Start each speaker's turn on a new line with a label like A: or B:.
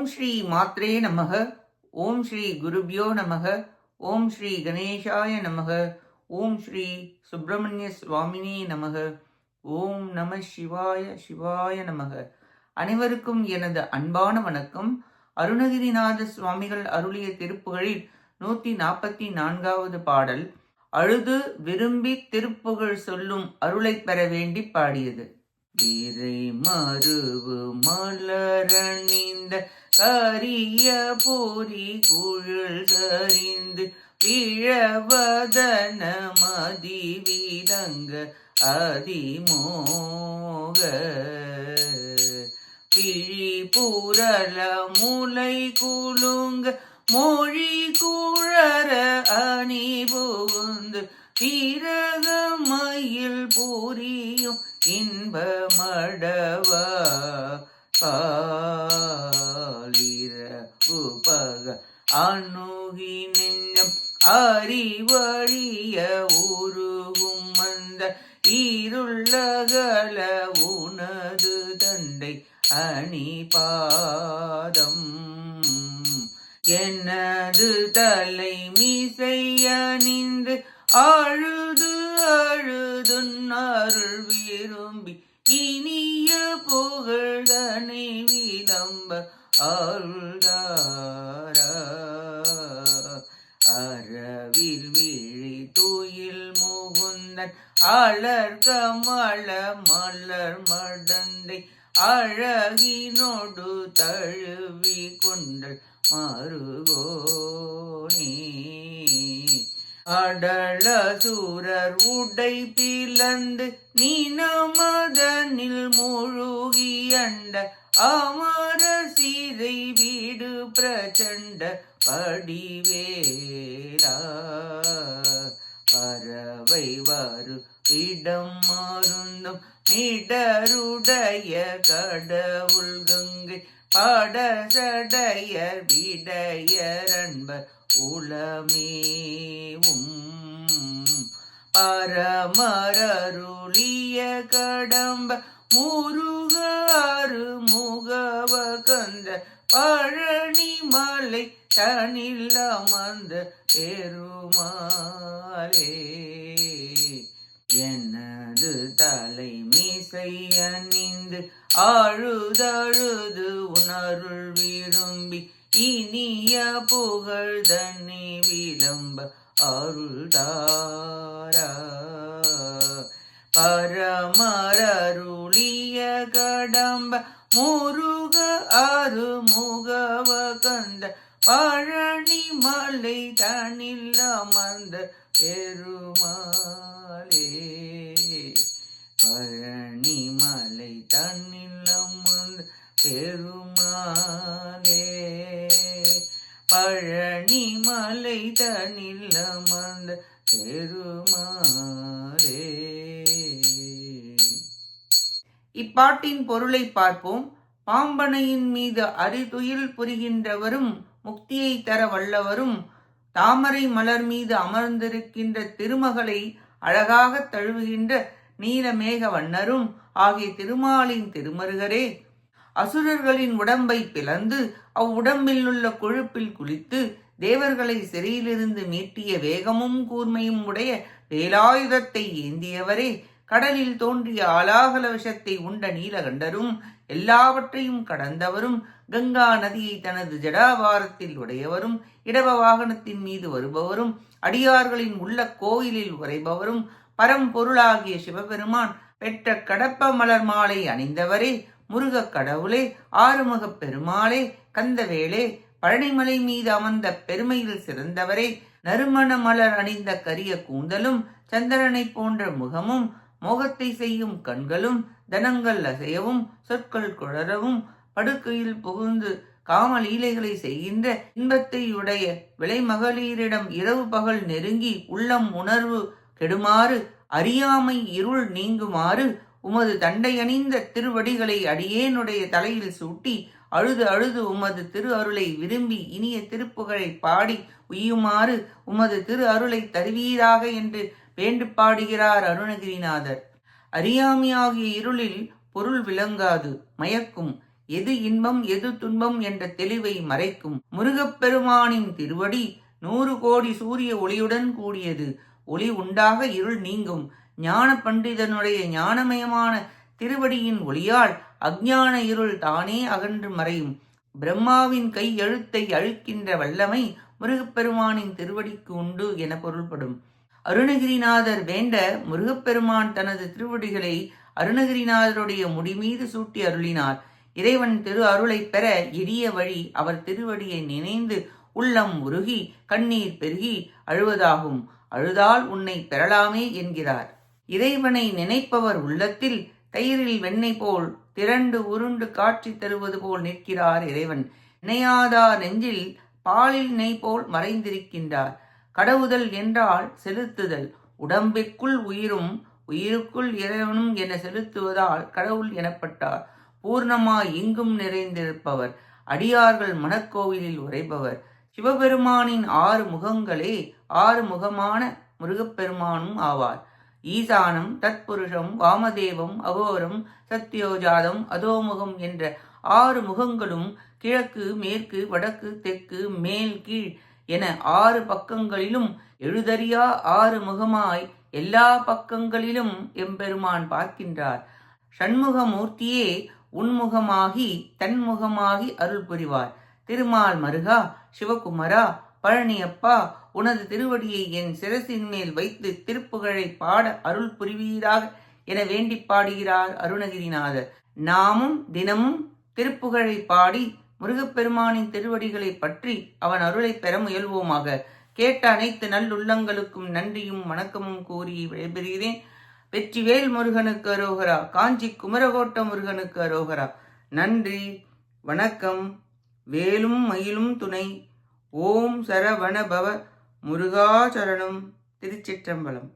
A: ஓம் ஸ்ரீ மாத்ரே நமக. ஓம் ஸ்ரீ குருபியோ நமக. ஓம் ஸ்ரீ கணேஷாய நமக. ஓம் ஸ்ரீ சுப்பிரமணிய சுவாமினி நமக. ஓம் நம சிவாய சிவாய நமக. அனைவருக்கும் எனது அன்பான வணக்கம். அருணகிரிநாத சுவாமிகள் அருளிய திருப்புகளில் நூற்றி நாற்பத்தி நான்காவது பாடல் அழுது விரும்பி திருப்புகழ் சொல்லும் அருளை பெற வேண்டி பாடியது. இறை மருவு மலரணிந்த கரிய பொறி குழல் தறிந்து பிழவதன மதி விலங்க அதிமோக. விழி புரள முலை குலுங்க மொழி குழற அணி புகுந்து பிறகமயில் புரியும் இன்பமடவா அணுகி நெஞ்சம் அறிவழிய உருகும் அந்த இருளகல உனது தண்டை அணி பாதம் எனது தலை மீசையணிந்து அழுது அழுதுன் அருள் விரும்பி இனிய புகழனை விளம்ப அருள் முகுந்தன் அலர் கமல மலர் மடந்தை அழகினோடு தழுவி கொண்டல் மருகோனே. அடல சூரர் உடை பிளந்து நீனமதனில் மூழ்கி அமர சீதை வீடு பிரச்சண்ட படிவேடா பறவை வாரு இடம் மாறுந்தும் நிடருடைய கடவுள் கங்கை படசடையர் விடையர் அன்பர் உளமேவும். பரமரருளிய கடம்ப முருகாறு முகவ கந்த பழனி மலை தனில் அமர்ந்த பெருமாளே எனது தலை மீசை அணிந்து அழுதழுது உணருள் விரும்பி இனிய புகழ் தன்னை விளம்ப அருள்தாரா. பரமரருளிய கடம்ப முருக அருமுகவ மாலை தனில் அமர்ந்த பெருமாளே. பழனி மலை தன்னில் அமர்ந்த பெருமாளே. பழனி மலை தனில் அமர்ந்த பெருமாளே. இப்பாட்டின் பொருளை பார்ப்போம். பாம்பனையின் மீது அரிதுயில் புரிகின்றவரும் முக்தியை தர வல்லவரும் தாமரை மலர் மீது அமர்ந்திருக்கின்ற திருமகளை அழகாக தழுவுகின்ற நீலமேக வண்ணரும் ஆகிய திருமாலின் திருமருகரே. அசுரர்களின் உடம்பை பிளந்து அவ்வுடம்பில் உள்ள கொழுப்பில் குளித்து தேவர்களை சிறையிலிருந்து மீட்டிய வேகமும் கூர்மையும் உடைய வேலாயுதத்தை ஏந்தியவரே. கடலில் தோன்றிய ஆலாகல விஷத்தை உண்ட நீலகண்டரும் எல்லாவற்றையும் கடந்தவரும் கங்கா நதியை தனது ஜடாபாரத்தில் உடையவரும் இடவ வாகனத்தின் மீது வருபவரும் அடியார்களின் உள்ள கோயிலில் உரைபவரும் பரம்பொருளாகிய சிவபெருமான் பெற்ற கடப்ப மலர் மாலை அணிந்தவரே முருகக் கடவுளே ஆறுமுகப் பெருமாளே கந்தவேளே பழனிமலை மீது அமர்ந்த பெருமையில் சிறந்தவரே நறுமண மலர் அணிந்த கரிய கூந்தலும் சந்திரனை போன்ற முகமும் மோகத்தை செய்யும் கண்களும் தனங்கள் அசையவும் சொற்கள் குழறவும் படுக்கையில் புகுந்து காமலீலைகளை செய்கின்ற இன்பத்தை உடைய விலைமகளிரிடம் இரவு பகல் நெருங்கி உள்ளம் உணர்வு கெடுமாறு அறியாமை இருள் நீங்குமாறு உமது தண்டையணிந்த திருவடிகளை அடியேனுடைய தலையில் சூட்டி அழுது அழுது உமது திரு அருளை விரும்பி இனிய திருப்புகழை பாடி உய்யுமாறு உமது திரு அருளை தருவீராக என்று வேண்டு பாடுகிறார் அருணகிரிநாதர். அறியாமையாகிய இருளில் பொருள் விளங்காது மயக்கும். எது இன்பம் எது துன்பம் என்ற தெளிவை மறைக்கும். முருகப்பெருமானின் திருவடி நூறு கோடி சூரிய ஒளியுடன் கூடியது. ஒளி உண்டாக இருள் நீங்கும். ஞான பண்டிதனுடைய ஞானமயமான திருவடியின் ஒளியால் அஞ்ஞான இருள் தானே அகன்று மறையும். பிரம்மாவின் கை எழுத்தை அழிக்கின்ற வல்லமை முருகப்பெருமானின் திருவடிக்கு உண்டு என பொருள்படும். அருணகிரிநாதர் வேண்ட முருகப்பெருமான் தனது திருவடிகளை அருணகிரிநாதருடைய முடிமீது சூட்டி அருளினார். இறைவன் திரு அருளைப் பெற எளிய வழி அவர் திருவடியை நினைந்து உள்ளம் உருகி கண்ணீர் பெருகி அழுவதாகும். அழுதால் உன்னை பெறலாமே என்கிறார். இறைவனை நினைப்பவர் உள்ளத்தில் தயிரில் வெண்ணெய் போல் திரண்டு உருண்டு காட்சி தருவது போல் நிற்கிறார் இறைவன். நினையாதா நெஞ்சில் பாலில் நெய் போல் மறைந்திருக்கின்றார். கடவுதல் என்றால் செலுத்துதல். உடம்பிற்குள் உயிரும் உயிருக்குள் இறைவனும் என செலுத்துவதால் கடவுள் எனப்பட்டார். பூர்ணமாய் எங்கும் நிறைந்திருப்பவர். அடியார்கள் மனக்கோவிலில் உரைபவர் சிவபெருமானின் ஆறு முகங்களே ஆறு முகமான முருகப்பெருமானும் ஆவார். ஈசானம் தத்புருஷம் வாமதேவம் அகோரம் சத்யோஜாதம் அதோமுகம் என்ற ஆறு முகங்களும் கிழக்கு மேற்கு வடக்கு தெற்கு மேல் கீழ் என ஆறு பக்கங்களிலும் எழுதறியா ஆறு முகமாய் எல்லா பக்கங்களிலும் எம்பெருமான் பார்க்கின்றார். சண்முகமூர்த்தியே உன்முகமாகி தன்முகமாகி அருள் புரிவார் திருமால் மருகா சிவகுமரா பழனியப்பா உனது திருவடியை என் சிரசின் மேல் வைத்து திருப்புகழை பாட அருள் புரிவீராக என வேண்டி பாடுகிறார் அருணகிரிநாதர். நாமும் தினமும் திருப்புகழை பாடி முருகப்பெருமானின் திருவடிகளை பற்றி அவன் அருளை பெற முயல்வோமாக. கேட்ட அனைத்து நல்லுள்ளங்களுக்கும் நன்றியும் வணக்கமும் கூறி விடைபெறுகிறேன். வெற்றிவேல் முருகனுக்கு அரோகரா காஞ்சி குமரகோட்ட முருகனுக்கு அரோகரா. நன்றி வணக்கம் வேலும் மயிலும் துணை. ஓம் சரவணபவ முருகாச்சரணம் திருச்சிற்றம்பலம்.